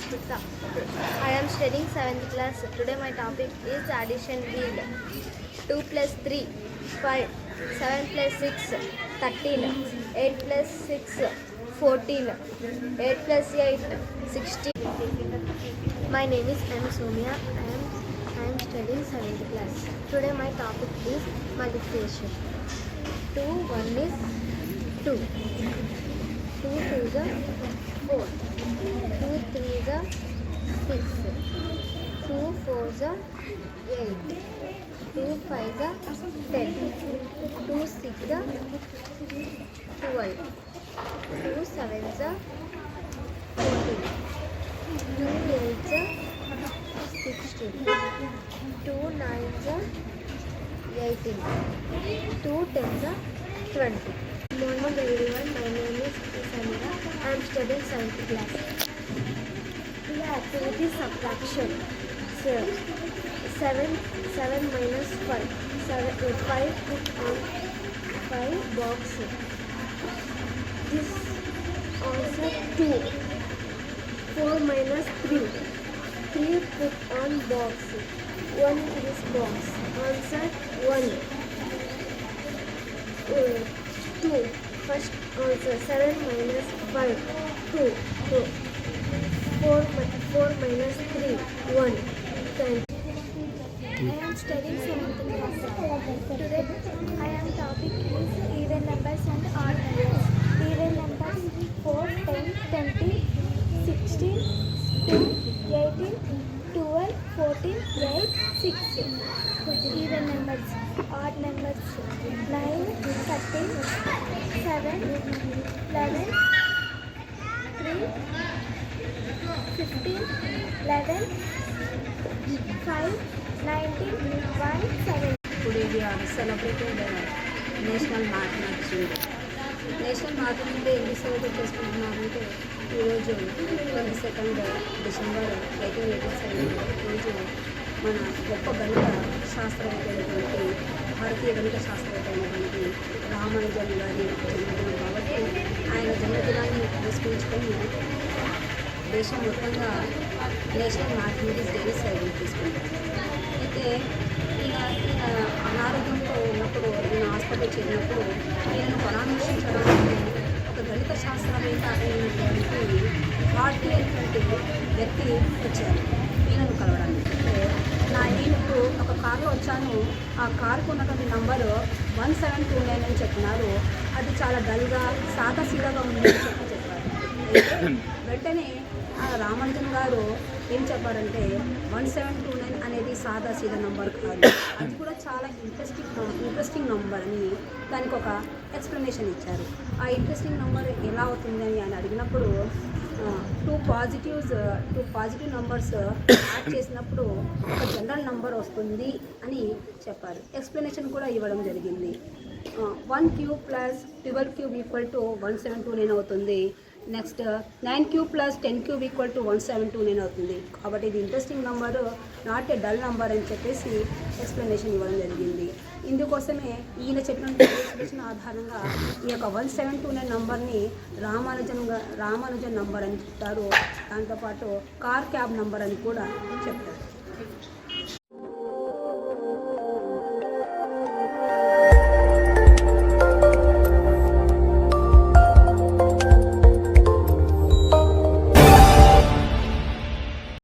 Smita. I am studying 7th class. Today my topic is addition wheel. 2 plus 3, 5. 7 plus 6, 13. 8 plus 6, 14. 8 plus 8, 16. My name is M. Somia. I am, I am studying 7th class. Today my topic is multiplication. 2, 1 is 2. Two two ज़ा four two three ज़ा six two four जो eight two five ज़ा ten two six ज़ा twelve two seven ज़ा two eight ज़ा sixteen two nine जो eighteen two ten ज़ा twenty 2 9 is a 18. 2 10 is a 20. Good morning everyone. My name is Samira. I am studying 7th class. The activity subtraction. So, 7, 7 minus 5. 7, uh, 5 put on 5 box. This answer 2. 4 minus 3. 3 put on box. 1 in this box. Answer 1. Uh, 2. First oh, answer 7 minus 5. 2. 2. 4, 4 minus 3. 1. Thank I am studying class. Today, I am topic is even numbers and 14, 8, 6. Even numbers, odd numbers 9, 13, 7, 11, 3, 15, 11, 5, 19, 1, 7. ఇప్పుడు ఇది celebrated national mathematics national mathematics day ఎందుకు celebrate చేసుకుంటున్నారంటే ఈరోజు twenty second December eighteen eighty seven రోజు మన గొప్ప గణిత శాస్త్రవేత్తలైనటువంటి భారతీయ గణిత శాస్త్రవేత్తలైనటువంటి రామానుజన్ గారి జన్మదినం కాబట్టి ఆయన జన్మదినాన్ని పురస్కరించుకొని దేశం మొత్తంగా నేషనల్ మ్యాథమెటిక్స్ డేని సెలబ్రేట్ చేసుకుంటాం అయితే ఈయన ఈయన అనారోగ్యంతో ఉన్నప్పుడు ఈయన హాస్పిటల్ చేరినప్పుడు ఈయనను పరామర్శించడానికి గణిత శాస్త్రవేత్త అయినటువంటి భారతి అనేటువంటి వ్యక్తి వచ్చారు. ఈయనను కలవడానికి. నా ఈయనకు ఒక కారులో వచ్చాను. ఆ కారుకు ఉన్నటువంటి number one seven two nine అని చెప్పినారు. అది చాలా డల్గా సాదాసీదాగా ఉందని చెప్పి చెప్పారు. వెంటనే ఆ రామానుజన్ గారు ఏం చెప్పారంటే వన్ సెవెన్ టూ నైన్ అనేది సాదా సీదా నంబర్ కాదు. అది కూడా చాలా ఇంట్రెస్టింగ్ ఇంట్రెస్టింగ్ నంబర్ అని దానికి ఒక ఎక్స్ప్లెనేషన్ ఇచ్చారు. ఆ ఇంట్రెస్టింగ్ నంబర్ ఎలా అవుతుంది అని ఆయన అడిగినప్పుడు two positives two positive numbers add చేసినప్పుడు ఒక జనరల్ నంబర్ వస్తుంది అని చెప్పారు. ఎక్స్ప్లెనేషన్ కూడా ఇవ్వడం జరిగింది. One cube plus twelve cube equal to one seven two nine అవుతుంది. Next nine cube plus ten cube equal to one seven two nine అవుతుంది. కాబట్టి ఇది interesting number not a dull number అని చెప్పేసి ఎక్స్ప్లెనేషన్ ఇవ్వడం జరిగింది. ఇందుకోసమే ఈయన చెప్పిన ఆధారంగా ఈ యొక్క వన్ సెవెన్ టూ నైన్ నంబర్ని రామానుజన్గా రామానుజన్ నంబర్ అని చెప్తారు. దాంతోపాటు కార్ క్యాబ్ నంబర్ అని కూడా చెప్తారు.